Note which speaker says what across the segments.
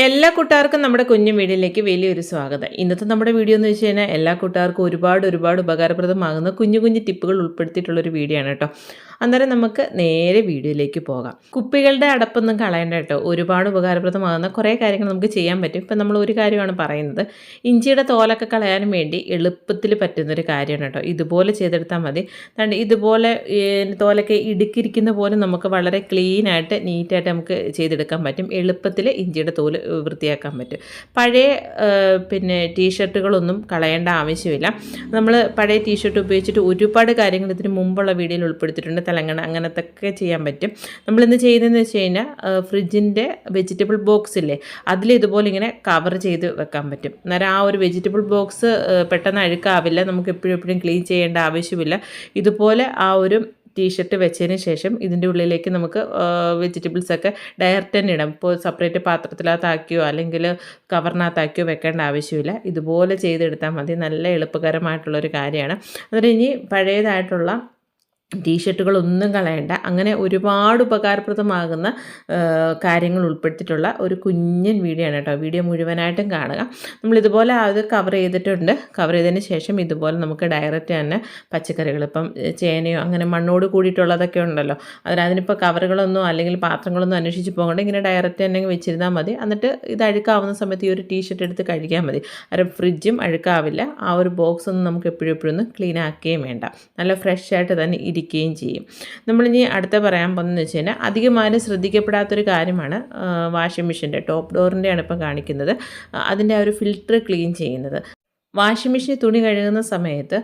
Speaker 1: എല്ലാ കൂട്ടുകാർക്കും നമ്മുടെ കുഞ്ഞു വീടിലേക്ക് വലിയൊരു സ്വാഗതം. ഇന്നത്തെ നമ്മുടെ വീഡിയോ എന്ന് വെച്ച് കഴിഞ്ഞാൽ എല്ലാ കൂട്ടുകാർക്കും ഒരുപാട് ഒരുപാട് ഉപകാരപ്രദമാകുന്ന കുഞ്ഞു കുഞ്ഞു ടിപ്പുകൾ ഉൾപ്പെടുത്തിയിട്ടുള്ളൊരു വീഡിയോ ആണ് കേട്ടോ. അന്നേരം നമുക്ക് നേരെ വീഡിയോയിലേക്ക് പോകാം. കുപ്പികളുടെ അടപ്പൊന്നും കളയേണ്ട കേട്ടോ. ഒരുപാട് ഉപകാരപ്രദമാകുന്ന കുറേ കാര്യങ്ങൾ നമുക്ക് ചെയ്യാൻ പറ്റും. ഇപ്പം നമ്മൾ ഒരു കാര്യമാണ് പറയുന്നത്. ഇഞ്ചിയുടെ തോലൊക്കെ കളയാനും വേണ്ടി എളുപ്പത്തിൽ പറ്റുന്നൊരു കാര്യമാണ് കേട്ടോ. ഇതുപോലെ ചെയ്തെടുത്താൽ മതി. അതുകൊണ്ട് ഇതുപോലെ തോലൊക്കെ ഇടുക്കിയിരിക്കുന്ന പോലെ നമുക്ക് വളരെ ക്ലീനായിട്ട് നീറ്റായിട്ട് നമുക്ക് ചെയ്തെടുക്കാൻ പറ്റും. എളുപ്പത്തിൽ ഇഞ്ചിയുടെ തോൽ വൃത്തിയാക്കാൻ പറ്റും. പഴയ പിന്നെ ടീഷർട്ടുകളൊന്നും കളയേണ്ട ആവശ്യമില്ല. നമ്മൾ പഴയ ടീഷർട്ട് ഉപയോഗിച്ചിട്ട് ഒരുപാട് കാര്യങ്ങൾ ഇതിന് മുമ്പുള്ള വീഡിയോയിൽ ഉൾപ്പെടുത്തിയിട്ടുണ്ട്. തെലങ്കാന അങ്ങനത്തെ ഒക്കെ ചെയ്യാൻ പറ്റും. നമ്മൾ നമ്മളിന്ന് ചെയ്യുന്നതെന്ന് വെച്ച് കഴിഞ്ഞാൽ ഫ്രിഡ്ജിന്റെ വെജിറ്റബിൾ ബോക്സ് ഇല്ലേ അതിൽ ഇതുപോലെ ഇങ്ങനെ കവർ ചെയ്ത് വെക്കാൻ പറ്റും. അന്നേരം ആ ഒരു വെജിറ്റബിൾ ബോക്സ് പെട്ടെന്ന് അഴുക്കാവില്ല. നമുക്ക് എപ്പോഴും എപ്പോഴും ക്ലീൻ ചെയ്യേണ്ട ആവശ്യമില്ല. ഇതുപോലെ ആ ഒരു ടീഷർട്ട് വെച്ചതിന് ശേഷം ഇതിന്റെ ഉള്ളിലേക്ക് നമുക്ക് വെജിറ്റബിൾസ് ഒക്കെ ഡയറക്റ്റ് തന്നെ ഇടാം. ഇപ്പോൾ സെപ്പറേറ്റ് പാത്രത്തിനകത്താക്കിയോ അല്ലെങ്കിൽ കവറിനകത്താക്കിയോ വെക്കേണ്ട ആവശ്യമില്ല. ഇതുപോലെ ചെയ്തെടുത്താൽ മതി. നല്ല എളുപ്പകരമായിട്ടുള്ളൊരു കാര്യമാണ്. അതിന് ഇനി പഴയതായിട്ടുള്ള ടീഷർട്ടുകളൊന്നും കളയണ്ട. അങ്ങനെ ഒരുപാട് ഉപകാരപ്രദമാകുന്ന കാര്യങ്ങൾ ഉൾപ്പെടുത്തിയിട്ടുള്ള ഒരു കുഞ്ഞൻ വീഡിയോ ആണ് കേട്ടോ. വീഡിയോ മുഴുവനായിട്ടും കാണുക. നമ്മളിതുപോലെ അത് കവർ ചെയ്തിട്ടുണ്ട്. കവർ ചെയ്തതിന് ശേഷം ഇതുപോലെ നമുക്ക് ഡയറക്റ്റ് തന്നെ പച്ചക്കറികൾ ഇപ്പം ചേനയോ അങ്ങനെ മണ്ണോട് കൂടിയിട്ടുള്ളതൊക്കെ ഉണ്ടല്ലോ. അതിന് അതിനിപ്പോൾ കവറുകളൊന്നും അല്ലെങ്കിൽ പാത്രങ്ങളൊന്നും അന്വേഷിച്ച് പോകണ്ട. ഇങ്ങനെ ഡയറക്റ്റ് തന്നെ വെച്ചിരുന്നാൽ മതി. എന്നിട്ട് ഇത് അഴുക്കാവുന്ന സമയത്ത് ഈ ഒരു ടീഷർട്ട് എടുത്ത് കഴിക്കാൻ മതി. അത് ഫ്രിഡ്ജും അഴുക്കാവില്ല. ആ ഒരു ബോക്സ് ഒന്നും നമുക്ക് എപ്പോഴും എപ്പോഴും ഒന്ന് ക്ലീൻ ആക്കുകയും വേണ്ട. നല്ല ഫ്രഷ് ആയിട്ട് തന്നെ ഇരിക്കുകയും ചെയ്യും. നമ്മളിനി അടുത്ത പറയാൻ പോകുന്നതെന്ന് വെച്ച് കഴിഞ്ഞാൽ അധികമാരും ശ്രദ്ധിക്കപ്പെടാത്തൊരു കാര്യമാണ് വാഷിംഗ് മെഷീന്റെ ടോപ്പ് ഡോറിന്റെയാണ് ഇപ്പം കാണിക്കുന്നത് അതിന്റെ ആ ഒരു ഫിൽറ്റർ ക്ലീൻ ചെയ്യുന്നത്. വാഷിംഗ് മെഷീൻ തുണി കഴുകുന്ന സമയത്ത്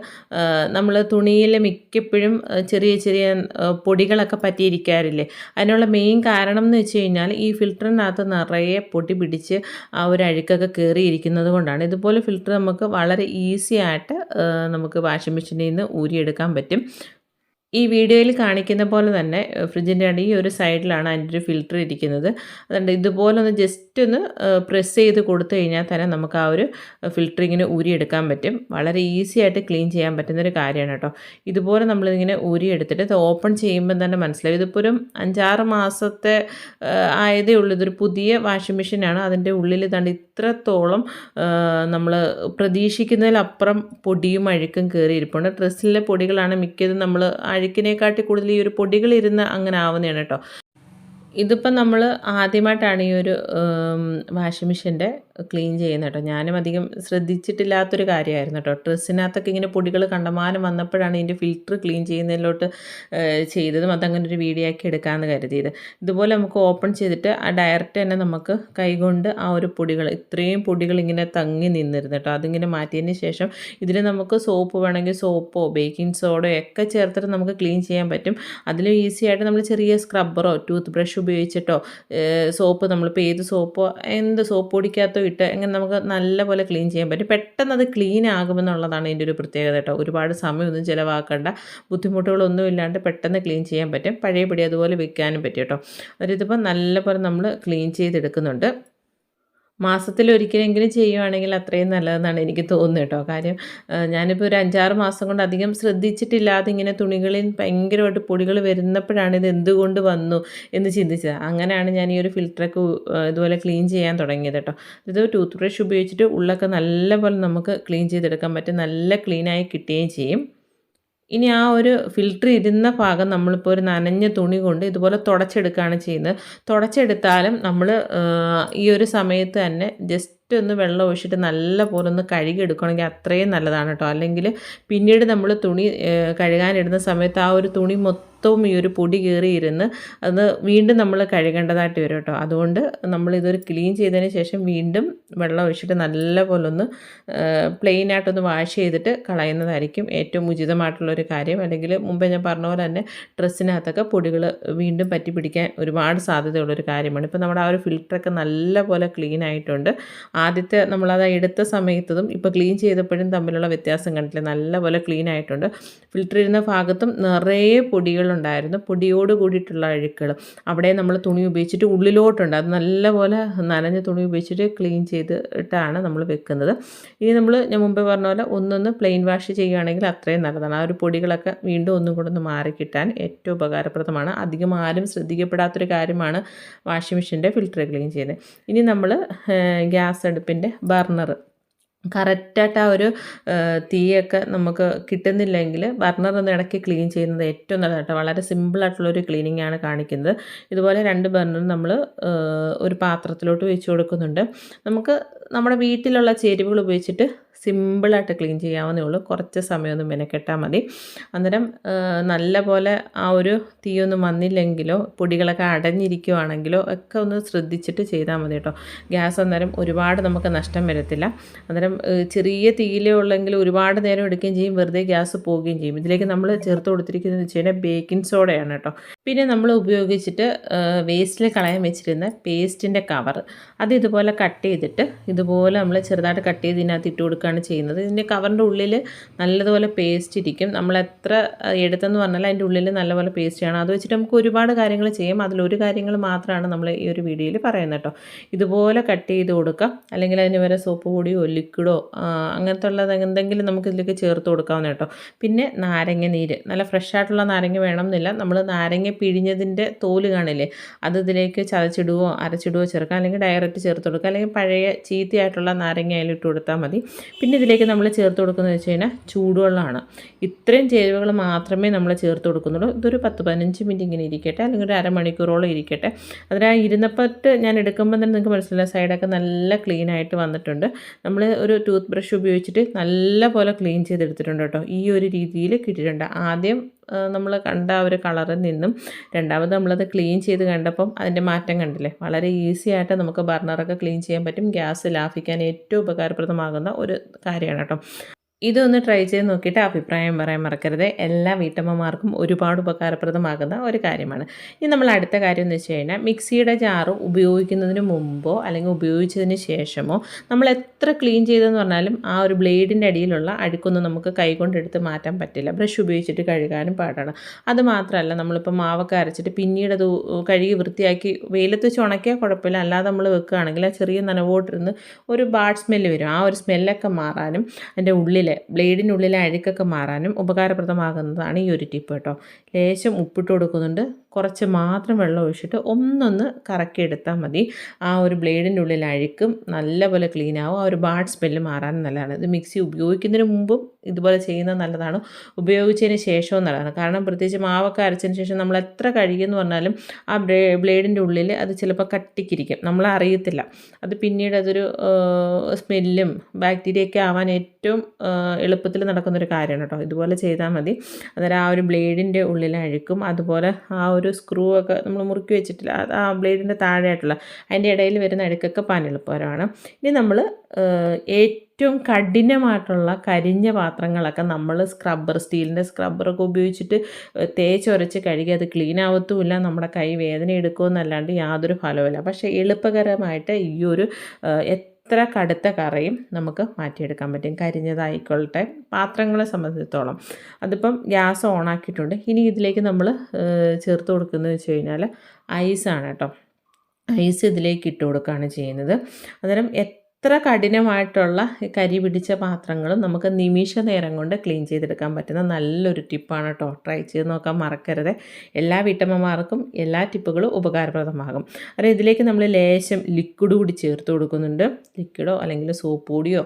Speaker 1: നമ്മൾ തുണിയിൽ മിക്കപ്പോഴും ചെറിയ ചെറിയ പൊടികളൊക്കെ പറ്റിയിരിക്കാറില്ലേ? അതിനുള്ള മെയിൻ കാരണം എന്ന് വെച്ച് കഴിഞ്ഞാൽ ഈ ഫിൽറ്ററിനകത്ത് നിറയെ പൊടി പിടിച്ച് ആ ഒരു അഴുക്കൊക്കെ കയറിയിരിക്കുന്നത് കൊണ്ടാണ്. ഇതുപോലെ ഫിൽറ്റർ നമുക്ക് വളരെ ഈസി ആയിട്ട് നമുക്ക് വാഷിംഗ് മെഷീനിൽ നിന്ന് ഊരിയെടുക്കാൻ പറ്റും. ഈ വീഡിയോയിൽ കാണിക്കുന്ന പോലെ തന്നെ ഫ്രിഡ്ജിന്റെ ഈ ഒരു സൈഡിലാണ് അതിന്റെ ഒരു ഫിൽറ്റർ ഇരിക്കുന്നത്. അതുകൊണ്ട് ഇതുപോലെ ഒന്ന് ജസ്റ്റ് ഒന്ന് പ്രസ് ചെയ്ത് കൊടുത്തു കഴിഞ്ഞാൽ തന്നെ നമുക്ക് ആ ഒരു ഫിൽറ്ററിങ്ങിന് ഊരിയെടുക്കാൻ പറ്റും. വളരെ ഈസി ആയിട്ട് ക്ലീൻ ചെയ്യാൻ പറ്റുന്ന ഒരു കാര്യമാണ് കേട്ടോ. ഇതുപോലെ നമ്മളിങ്ങനെ ഊരിയെടുത്തിട്ട് ഇത് ഓപ്പൺ ചെയ്യുമ്പോൾ തന്നെ മനസ്സിലാവും. ഇതിപ്പോൾ ഒരു അഞ്ചാറ് മാസത്തെ ആയതേ ഉള്ളൂ. ഇതൊരു പുതിയ വാഷിംഗ് മെഷീനാണ്. അതിന്റെ ഉള്ളിൽ തണ്ട് ഇത്രത്തോളം നമ്മൾ പ്രതീക്ഷിക്കുന്നതിലപ്പുറം പൊടിയും അഴുക്കും കയറിയിരിപ്പുണ്ട്. ഡ്രസ്സിലെ പൊടികളാണ് മിക്കതും നമ്മൾ അഴുക്കിനെക്കാട്ടി കൂടുതൽ ഈ ഒരു പൊടികളിരുന്ന് അങ്ങനെ ആവുന്നതാണ് കേട്ടോ. ഇതിപ്പം നമ്മൾ ആദ്യമായിട്ടാണ് ഈ ഒരു വാഷിംഗ് മെഷീന്റെ ക്ലീൻ ചെയ്യുന്നത് കേട്ടോ. ഞാനും അധികം ശ്രദ്ധിച്ചിട്ടില്ലാത്തൊരു കാര്യമായിരുന്നു കേട്ടോ. ഡ്രസ്സിനകത്തൊക്കെ ഇങ്ങനെ പൊടികൾ കണ്ടമാനം വന്നപ്പോഴാണ് ഇതിന്റെ ഫിൽറ്റർ ക്ലീൻ ചെയ്യുന്നതിലോട്ട് ചെയ്തതും അതങ്ങനെ ഒരു വീഡിയോ ആക്കി എടുക്കാമെന്ന് കരുതിയത്. ഇതുപോലെ നമുക്ക് ഓപ്പൺ ചെയ്തിട്ട് ആ ഡയറക്റ്റ് തന്നെ നമുക്ക് കൈകൊണ്ട് ആ ഒരു പൊടികൾ ഇത്രയും പൊടികൾ ഇങ്ങനെ തങ്ങി നിന്നിരുന്നു കേട്ടോ. അതിങ്ങനെ മാറ്റിയതിന് ശേഷം ഇതിൽ നമുക്ക് സോപ്പ് വേണമെങ്കിൽ സോപ്പോ ബേക്കിംഗ് സോഡയോ ഒക്കെ ചേർത്തിട്ട് നമുക്ക് ക്ലീൻ ചെയ്യാൻ പറ്റും. അതിലും ഈസി ആയിട്ട് നമ്മൾ ചെറിയ സ്ക്രബ്ബറോ ടൂത്ത് ബ്രഷ് ഉപയോഗിച്ചിട്ടോ സോപ്പ് നമ്മളിപ്പോൾ ഏത് സോപ്പോ എന്ത് സോപ്പ് പൊടിക്കകത്തോ ഇട്ട് അങ്ങനെ നമുക്ക് നല്ലപോലെ ക്ലീൻ ചെയ്യാൻ പറ്റും. പെട്ടെന്ന് അത് ക്ലീൻ ആകുമെന്നുള്ളതാണ് ഇതിന്റെ ഒരു പ്രത്യേകത കേട്ടോ. ഒരുപാട് സമയമൊന്നും ചിലവാക്കേണ്ട. ബുദ്ധിമുട്ടുകളൊന്നും ഇല്ലാണ്ട് പെട്ടെന്ന് ക്ലീൻ ചെയ്യാൻ പറ്റും. പഴയപടി അതുപോലെ വെക്കാനും പറ്റും കേട്ടോ. അതായത് ഇതിപ്പോൾ നല്ലപോലെ നമ്മൾ ക്ലീൻ ചെയ്തെടുക്കുന്നുണ്ട്. മാസത്തിൽ ഒരിക്കലെങ്കിലും ചെയ്യുവാണെങ്കിൽ അത്രയും നല്ലതെന്നാണ് എനിക്ക് തോന്നുന്നത് കേട്ടോ. കാര്യം ഞാനിപ്പോൾ ഒരു അഞ്ചാറ് മാസം കൊണ്ട് അധികം ശ്രദ്ധിച്ചിട്ടില്ലാതെ ഇങ്ങനെ തുണികളിൽ ഭയങ്കരമായിട്ട് പൊടികൾ വരുന്നപ്പോഴാണ് ഇത് എന്തുകൊണ്ട് വന്നു എന്ന് ചിന്തിച്ചത്. അങ്ങനെയാണ് ഞാൻ ഈ ഒരു ഫിൽറ്ററൊക്കെ ഇതുപോലെ ക്ലീൻ ചെയ്യാൻ തുടങ്ങിയത് കേട്ടോ. ഇത് ടൂത്ത് ബ്രഷ് ഉപയോഗിച്ചിട്ട് ഉള്ളൊക്കെ നല്ലപോലെ നമുക്ക് ക്ലീൻ ചെയ്തെടുക്കാൻ പറ്റും. നല്ല ക്ലീനായി കിട്ടുകയും ചെയ്യും. ഇനി ആ ഒരു ഫിൽറ്റർ ഇരുന്ന ഭാഗം നമ്മളിപ്പോൾ ഒരു നനഞ്ഞ തുണി കൊണ്ട് ഇതുപോലെ തുടച്ചെടുക്കുകയാണ് ചെയ്യുന്നത്. തുടച്ചെടുത്താലും നമ്മൾ ഈ ഒരു സമയത്ത് തന്നെ ജസ്റ്റ് ഒന്ന് വെള്ളം ഒഴിച്ചിട്ട് നല്ല പോലെ ഒന്ന് കഴുകിയെടുക്കണമെങ്കിൽ അത്രയും നല്ലതാണ് കേട്ടോ. അല്ലെങ്കിൽ പിന്നീട് നമ്മൾ തുണി കഴുകാനിടുന്ന സമയത്ത് ആ ഒരു തുണി മൊത്തവും ഈ ഒരു പൊടി കയറിയിരുന്ന് അത് വീണ്ടും നമ്മൾ കഴുകേണ്ടതായിട്ട് വരും കേട്ടോ. അതുകൊണ്ട് നമ്മളിതൊരു ക്ലീൻ ചെയ്തതിന് ശേഷം വീണ്ടും വെള്ളം ഒഴിച്ചിട്ട് നല്ലപോലെ ഒന്ന് പ്ലെയിൻ ആയിട്ടൊന്ന് വാഷ് ചെയ്തിട്ട് കളയുന്നതായിരിക്കും ഏറ്റവും ഉചിതമായിട്ടുള്ളൊരു കാര്യം. അല്ലെങ്കിൽ മുമ്പേ ഞാൻ പറഞ്ഞ പോലെ തന്നെ ഡ്രസ്സിനകത്തൊക്കെ പൊടികൾ വീണ്ടും പറ്റി പിടിക്കാൻ ഒരുപാട് സാധ്യതയുള്ളൊരു കാര്യമാണ്. ഇപ്പോൾ നമ്മുടെ ആ ഒരു ഫിൽറ്ററൊക്കെ നല്ല പോലെ ക്ലീൻ ആയിട്ടുണ്ട്. ആദ്യത്തെ നമ്മളത് എടുത്ത സമയത്തതും ഇപ്പോൾ ക്ലീൻ ചെയ്തപ്പോഴും തമ്മിലുള്ള വ്യത്യാസം കണ്ടില്ല നല്ലപോലെ ക്ലീൻ ആയിട്ടുണ്ട്. ഫിൽറ്റർ ഇരുന്ന ഭാഗത്തും നിറയെ പൊടികൾ അഴുക്കുകളുണ്ടായിരുന്നു. പൊടിയോട് കൂടിയിട്ടുള്ള അഴുക്കുകൾ. അവിടെ നമ്മൾ തുണി ഉപയോഗിച്ചിട്ട് ഉള്ളിലോട്ടുണ്ട്. അത് നല്ലപോലെ നനഞ്ഞ തുണി ഉപയോഗിച്ചിട്ട് ക്ലീൻ ചെയ്തിട്ടാണ് നമ്മൾ വെക്കുന്നത്. ഇനി നമ്മൾ ഞാൻ മുമ്പേ പറഞ്ഞ പോലെ ഒന്നൊന്ന് പ്ലെയിൻ വാഷ് ചെയ്യുകയാണെങ്കിൽ അത്രയും നല്ലതാണ്. ആ ഒരു പൊടികളൊക്കെ വീണ്ടും ഒന്നും കൂടെ ഒന്ന് മാറിക്കിട്ടാൻ ഏറ്റവും ഉപകാരപ്രദമാണ്. അധികം ആരും ശ്രദ്ധിക്കപ്പെടാത്തൊരു കാര്യമാണ് വാഷിംഗ് മെഷീന്റെ ഫിൽറ്റർ ക്ലീൻ ചെയ്യുന്നത്. ഇനി നമ്മൾ ഗ്യാസ് അടുപ്പിന്റെ ബർണർ കറക്റ്റായിട്ട് ആ ഒരു തീയൊക്കെ നമുക്ക് കിട്ടുന്നില്ലെങ്കിൽ ബർണർ ഒന്ന് ഇടയ്ക്ക് ക്ലീൻ ചെയ്യുന്നത് ഏറ്റവും നല്ലതായിട്ട് വളരെ സിമ്പിളായിട്ടുള്ളൊരു ക്ലീനിങ് ആണ് കാണിക്കുന്നത്. ഇതുപോലെ രണ്ട് ബർണർ നമ്മൾ ഒരു പാത്രത്തിലോട്ട് വെച്ച് കൊടുക്കുന്നുണ്ട്. നമുക്ക് നമ്മുടെ വീട്ടിലുള്ള ചേരുവകൾ ഉപയോഗിച്ചിട്ട് സിമ്പിളായിട്ട് ക്ലീൻ ചെയ്യാവുന്നേ ഉള്ളൂ. കുറച്ച് സമയമൊന്നും മെനക്കെട്ടാൽ മതി. അന്നേരം നല്ല പോലെ ആ ഒരു തീയൊന്നും വന്നില്ലെങ്കിലോ പൊടികളൊക്കെ അടഞ്ഞിരിക്കുവാണെങ്കിലോ ഒക്കെ ഒന്ന് ശ്രദ്ധിച്ചിട്ട് ചെയ്താൽ മതി കേട്ടോ. ഗ്യാസ് അന്നേരം ഒരുപാട് നമുക്ക് നഷ്ടം വരത്തില്ല. അന്നേരം ചെറിയ തീയിലേ ഉള്ളെങ്കിൽ ഒരുപാട് നേരം എടുക്കുകയും ചെയ്യും. വെറുതെ ഗ്യാസ് പോവുകയും ചെയ്യും. ഇതിലേക്ക് നമ്മൾ ചേർത്ത് കൊടുത്തിരിക്കുന്നത് വെച്ച് കഴിഞ്ഞാൽ ബേക്കിംഗ് സോഡയാണ് കേട്ടോ. പിന്നെ നമ്മൾ ഉപയോഗിച്ചിട്ട് വേസ്റ്റിൽ കളയാൻ വെച്ചിരുന്ന പേസ്റ്റിന്റെ കവർ. അത് ഇതുപോലെ കട്ട് ചെയ്തിട്ട് ഇതുപോലെ നമ്മൾ ചെറുതായിട്ട് കട്ട് ചെയ്ത് ഇതിനകത്ത് ഇട്ട് കൊടുക്കുകയാണ് ചെയ്യുന്നത്. ഇതിന്റെ കവറിന്റെ ഉള്ളിൽ നല്ലതുപോലെ പേസ്റ്റ് ഇരിക്കും. നമ്മൾ എത്ര എടുത്തെന്ന് പറഞ്ഞാൽ അതിന്റെ ഉള്ളിൽ നല്ലപോലെ പേസ്റ്റ് ചെയ്യണം. അത് വെച്ചിട്ട് നമുക്ക് ഒരുപാട് കാര്യങ്ങൾ ചെയ്യാം. അതിലൊരു കാര്യങ്ങൾ മാത്രമാണ് നമ്മൾ ഈ ഒരു വീഡിയോയിൽ പറയുന്നത് കേട്ടോ. ഇതുപോലെ കട്ട് ചെയ്ത് കൊടുക്കാം. അല്ലെങ്കിൽ അതിന് വരെ സോപ്പ് പൊടിയോ ലിക്വിഡോ അങ്ങനത്തെ ഉള്ളത് എന്തെങ്കിലും നമുക്ക് ഇതിലേക്ക് ചേർത്ത് കൊടുക്കാവുന്ന കേട്ടോ. പിന്നെ നാരങ്ങ നീര്. നല്ല ഫ്രഷ് ആയിട്ടുള്ള നാരങ്ങ വേണം എന്നില്ല നമ്മൾ നാരങ്ങ പിഴിഞ്ഞതിന്റെ തോൽ കാണില്ലേ? അത് ഇതിലേക്ക് ചതച്ചിടുവോ അരച്ചിടുവോ ചേർക്കാം. അല്ലെങ്കിൽ ഡയറക്റ്റ് ചേർത്ത് കൊടുക്കുക അല്ലെങ്കിൽ പഴയ ചീത്തയായിട്ടുള്ള നാരങ്ങ ഇട്ട് കൊടുത്താൽ മതി. പിന്നെ ഇതിലേക്ക് നമ്മൾ ചേർത്ത് കൊടുക്കുന്നത് വെച്ച് കഴിഞ്ഞാൽ ചൂടുവെള്ളമാണ് ഇത്രയും ചേരുവകൾ മാത്രമേ നമ്മൾ ചേർത്ത് കൊടുക്കുന്നുള്ളൂ. ഇതൊരു പത്ത് പതിനഞ്ച് മിനിറ്റ് ഇങ്ങനെ ഇരിക്കട്ടെ അല്ലെങ്കിൽ ഒരു അരമണിക്കൂറോളം ഇരിക്കട്ടെ. അതിന് ആ ഇരുന്നപ്പറ്റ് ഞാൻ എടുക്കുമ്പോൾ തന്നെ നിങ്ങൾക്ക് മനസ്സിലായി സൈഡൊക്കെ നല്ല ക്ലീൻ ആയിട്ട് വന്നിട്ടുണ്ട്. നമ്മൾ ഒരു ടൂത്ത് ബ്രഷ് ഉപയോഗിച്ചിട്ട് നല്ല പോലെ ക്ലീൻ ചെയ്തെടുത്തിട്ടുണ്ട് കേട്ടോ. ഈ ഒരു രീതിയിൽ കിട്ടിയിട്ടുണ്ട്. ആദ്യം നമ്മൾ കണ്ട ആ ഒരു കളറിൽ നിന്നും രണ്ടാമത് നമ്മളത് ക്ലീൻ ചെയ്ത് കണ്ടപ്പം അതിന്റെ മാറ്റം കണ്ടില്ലേ? വളരെ ഈസി ആയിട്ട് നമുക്ക് ബർണറൊക്കെ ക്ലീൻ ചെയ്യാൻ പറ്റും. ഗ്യാസ് ലാഭിക്കാൻ ഏറ്റവും ഉപകാരപ്രദമാകുന്ന ഒരു കാര്യമാണ് കേട്ടോ. ഇതൊന്ന് ട്രൈ ചെയ്ത് നോക്കിയിട്ട് അഭിപ്രായം പറയാൻ മറക്കരുത്. എല്ലാ വീട്ടമ്മമാർക്കും ഒരുപാട് ഉപകാരപ്രദമാകുന്ന ഒരു കാര്യമാണ്. ഇനി നമ്മൾ അടുത്ത കാര്യം എന്ന് വെച്ച് കഴിഞ്ഞാൽ മിക്സിയുടെ ജാറ് ഉപയോഗിക്കുന്നതിന് മുമ്പോ അല്ലെങ്കിൽ ഉപയോഗിച്ചതിന് ശേഷമോ നമ്മൾ എത്ര ക്ലീൻ ചെയ്തെന്ന് പറഞ്ഞാലും ആ ഒരു ബ്ലേഡിന്റെ അടിയിലുള്ള അഴുക്കൊന്നും നമുക്ക് കൈകൊണ്ടെടുത്ത് മാറ്റാൻ പറ്റില്ല. ബ്രഷ് ഉപയോഗിച്ചിട്ട് കഴുകാനും പാടാണ്. അത് മാത്രമല്ല നമ്മളിപ്പോൾ മാവൊക്കെ അരച്ചിട്ട് പിന്നീട് അത് കഴുകി വൃത്തിയാക്കി വെയിലത്ത് വെച്ച് ഉണക്കിയാൽ കുഴപ്പമില്ല. അല്ലാതെ നമ്മൾ വെക്കുകയാണെങ്കിൽ ആ ചെറിയ നനവോട്ടിരുന്ന് ഒരു ബാഡ് സ്മെല്ല് വരും. ആ ഒരു സ്മെല്ലൊക്കെ മാറാനും അതിന്റെ ഉള്ളിൽ ബ്ലേഡിനുള്ളിലെ അഴുക്കൊക്കെ മാറാനും ഉപകാരപ്രദമാകുന്നതാണ് ഈ ഒരു ടിപ്പ് കേട്ടോ. ലേശം ഉപ്പിട്ട് കൊടുക്കുന്നുണ്ട്. കുറച്ച് മാത്രം വെള്ളം ഒഴിച്ചിട്ട് ഒന്നൊന്ന് കറക്കിയെടുത്താൽ മതി. ആ ഒരു ബ്ലേഡിന്റെ ഉള്ളിൽ അഴുക്കും നല്ലപോലെ ക്ലീൻ ആവും. ആ ഒരു ബാഡ് സ്മെല്ല് മാറാനും നല്ലതാണ്. ഇത് മിക്സി ഉപയോഗിക്കുന്നതിന് മുമ്പും ഇതുപോലെ ചെയ്യുന്നത് നല്ലതാണ്. ഉപയോഗിച്ചതിന് ശേഷവും നല്ലതാണ്. കാരണം പ്രത്യേകിച്ച് മാവൊക്കെ അരച്ചതിന് ശേഷം നമ്മൾ എത്ര കഴുകിയെന്ന് പറഞ്ഞാലും ആ ബ്ലേ ബ്ലേഡിന്റെ ഉള്ളിൽ അത് ചിലപ്പോൾ കട്ടിക്കിരിക്കും. നമ്മൾ അറിയത്തില്ല. അത് പിന്നീട് അതൊരു സ്മെല്ലും ബാക്ടീരിയൊക്കെ ആവാൻ ഏറ്റവും എളുപ്പത്തിൽ നടക്കുന്നൊരു കാര്യമാണ് കേട്ടോ. ഇതുപോലെ ചെയ്താൽ മതി. അന്നേരം ആ ഒരു ബ്ലേഡിന്റെ ഉള്ളിൽ അഴുക്കും. അതുപോലെ ആ ഒരു സ്ക്രൂ ഒക്കെ നമ്മൾ മുറുക്കി വെച്ചിട്ടില്ല. ആ ബ്ലേഡിന്റെ താഴെയായിട്ടുള്ള അതിന്റെ ഇടയിൽ വരുന്ന അഴുക്കൊക്കെ പാനെളുപ്പകരമാണ് ഇനി നമ്മൾ ഏറ്റവും കഠിനമായിട്ടുള്ള കരിഞ്ഞ പാത്രങ്ങളൊക്കെ നമ്മൾ സ്ക്രബ്ബർ സ്റ്റീലിന്റെ സ്ക്രബ്ബറൊക്കെ ഉപയോഗിച്ചിട്ട് തേച്ചൊരച്ച് കഴുകി അത് ക്ലീൻ ആവത്തുമില്ല. നമ്മുടെ കൈ വേദന എടുക്കുമെന്നല്ലാണ്ട് യാതൊരു ഫലവുമില്ല. പക്ഷേ എളുപ്പകരമായിട്ട് ഈ ഒരു എത്ര കടുത്ത കറയും നമുക്ക് മാറ്റിയെടുക്കാൻ പറ്റും? കരിഞ്ഞതായിക്കോളട്ടെ പാത്രങ്ങളെ സംബന്ധിച്ചിടത്തോളം. അതിപ്പം ഗ്യാസ് ഓണാക്കിയിട്ടുണ്ട്. ഇനി ഇതിലേക്ക് നമ്മൾ ചേർത്ത് കൊടുക്കുന്നത് വെച്ച് കഴിഞ്ഞാൽ ഐസാണ് കേട്ടോ. ഐസ് ഇതിലേക്ക് ഇട്ട് കൊടുക്കുകയാണ് ചെയ്യുന്നത്. അന്നേരം എത്ര കഠിനമായിട്ടുള്ള കരി പിടിച്ച പാത്രങ്ങളും നമുക്ക് നിമിഷ നേരം കൊണ്ട് ക്ലീൻ ചെയ്തെടുക്കാൻ പറ്റുന്ന നല്ലൊരു ടിപ്പാണ് കേട്ടോ. ട്രൈ ചെയ്ത് നോക്കാൻ മറക്കരുത്. എല്ലാ വീട്ടമ്മമാർക്കും എല്ലാ ടിപ്പുകളും ഉപകാരപ്രദമാകും. അതായത് ഇതിലേക്ക് നമ്മൾ ലേശം ലിക്വിഡ് കൂടി ചേർത്ത് കൊടുക്കുന്നുണ്ട്. ലിക്വിഡോ അല്ലെങ്കിൽ സോപ്പ് പൊടിയോ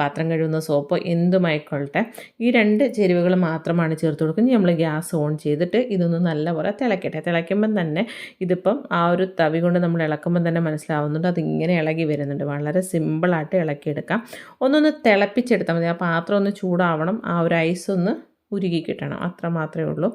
Speaker 1: പാത്രം കഴുകുന്ന സോപ്പോ എന്തുമായിക്കൊള്ളട്ടെ ഈ രണ്ട് ചേരുവകൾ മാത്രമാണ് ചേർത്ത് കൊടുക്കുന്നത്. നമ്മൾ ഗ്യാസ് ഓൺ ചെയ്തിട്ട് ഇതൊന്ന് നല്ലപോലെ തിളക്കട്ടെ. തിളയ്ക്കുമ്പം തന്നെ ഇതിപ്പം ആ ഒരു തവി കൊണ്ട് നമ്മൾ ഇളക്കുമ്പം തന്നെ മനസ്സിലാവുന്നുണ്ട്. അതിങ്ങനെ ഇളകി വരുന്നുണ്ട്. വളരെ വളരെ സിമ്പിളായിട്ട് ഇളക്കിയെടുക്കാം. ഒന്നൊന്ന് തിളപ്പിച്ചെടുത്താൽ മതി. ആ പാത്രം ഒന്ന് ചൂടാവണം. ആ ഒരു ഐസ് ഒന്ന് ഉരുകി കിട്ടണം. അത്ര മാത്രമേ ഉള്ളൂ.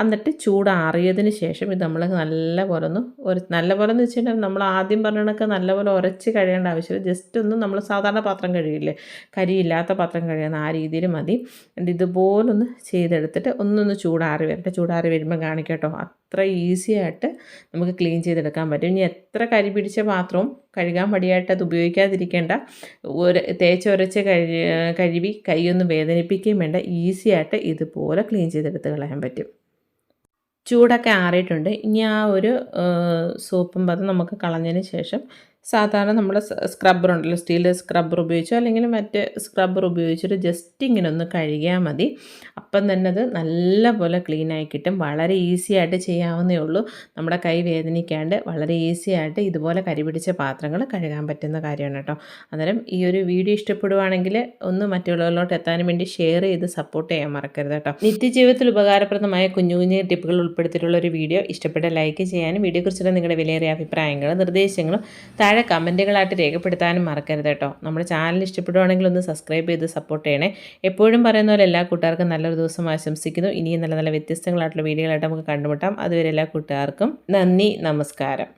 Speaker 1: എന്നിട്ട് ചൂടാറിയതിന് ശേഷം ഇത് നമ്മൾ നല്ല പോലെ ഒന്ന് ഒരു നല്ല പോലെ എന്ന് വെച്ചിട്ടുണ്ടെങ്കിൽ നമ്മൾ ആദ്യം പറഞ്ഞതൊക്കെ നല്ല പോലെ ഉരച്ച് കഴിയേണ്ട ആവശ്യമില്ല. ജസ്റ്റ് ഒന്ന് നമ്മൾ സാധാരണ പാത്രം കഴിയില്ലേ കരിയില്ലാത്ത പാത്രം കഴിയുന്ന ആ രീതിയിൽ മതി. എന്നിട്ട് ഇതുപോലൊന്ന് ചെയ്തെടുത്തിട്ട് ഒന്നൊന്ന് ചൂടാറി വരട്ടെ. ചൂടാറി വരുമ്പോൾ കാണിക്കട്ടോ അത്ര ഈസി ആയിട്ട് നമുക്ക് ക്ലീൻ ചെയ്തെടുക്കാൻ പറ്റും. ഇനി എത്ര കരി പിടിച്ച പാത്രവും കഴുകാൻ മടിയായിട്ട് അത് ഉപയോഗിക്കാതിരിക്കേണ്ട. ഒരു തേച്ചൊരച്ച് കഴി കഴുകി കൈയൊന്നും വേദനിപ്പിക്കുകയും വേണ്ട. ഈസി ആയിട്ട് ഇതുപോലെ ക്ലീൻ ചെയ്തെടുത്ത് കളയാൻ പറ്റും. ചൂടൊക്കെ ആറിയിട്ടുണ്ട്. ഇനി ആ ഒരു സോപ്പും പതും നമുക്ക് കളഞ്ഞതിന് ശേഷം സാധാരണ നമ്മൾ സ്ക്രബ്ബർ ഉണ്ടല്ലോ സ്റ്റീൽ സ്ക്രബ്ബർ ഉപയോഗിച്ചോ അല്ലെങ്കിൽ മറ്റ് സ്ക്രബ്ബർ ഉപയോഗിച്ചിട്ട് ജസ്റ്റ് ഇങ്ങനെ ഒന്ന് കഴുകിയാൽ മതി. അപ്പം തന്നെ അത് നല്ല പോലെ ക്ലീൻ ആയി കിട്ടും. വളരെ ഈസി ആയിട്ട് ചെയ്യാവുന്നേ ഉള്ളൂ. നമ്മുടെ കൈ വേദനിക്കാണ്ട് വളരെ ഈസി ആയിട്ട് ഇതുപോലെ കരിപിടിച്ച പാത്രങ്ങൾ കഴുകാൻ പറ്റുന്ന കാര്യമാണ് കേട്ടോ. അന്നേരം ഈ ഒരു വീഡിയോ ഇഷ്ടപ്പെടുവാണെങ്കിൽ ഒന്ന് മറ്റുള്ളവരിലോട്ട് എത്താനും വേണ്ടി ഷെയർ ചെയ്ത് സപ്പോർട്ട് ചെയ്യാൻ മറക്കരുത് കേട്ടോ. നിത്യജീവിതത്തിൽ ഉപകാരപ്രദമായ കുഞ്ഞു കുഞ്ഞു ടിപ്പുകൾ ഉൾപ്പെടുത്തിയിട്ടുള്ള ഒരു വീഡിയോ. ഇഷ്ടപ്പെട്ട ലൈക്ക് ചെയ്യാനും വീഡിയോയെക്കുറിച്ചുള്ള നിങ്ങളുടെ വിലയേറിയ അഭിപ്രായങ്ങളും നിർദ്ദേശങ്ങളും താഴെ കമന്റുകളായിട്ട് രേഖപ്പെടുത്താനും മറക്കരുത് കേട്ടോ. നമ്മുടെ ചാനൽ ഇഷ്ടപ്പെടുവാണെങ്കിൽ ഒന്ന് സബ്സ്ക്രൈബ് ചെയ്ത് സപ്പോർട്ട് ചെയ്യണേ. എപ്പോഴും പറയുന്ന പോലെ എല്ലാ കൂട്ടുകാർക്കും നല്ലൊരു ദിവസം ആശംസിക്കുന്നു. ഇനിയും നല്ല നല്ല വ്യത്യസ്തങ്ങളായിട്ടുള്ള വീഡിയോകളായിട്ട് നമുക്ക് കണ്ടുമുട്ടാം. അതുവരെ എല്ലാ കൂട്ടുകാർക്കും നന്ദി നമസ്കാരം.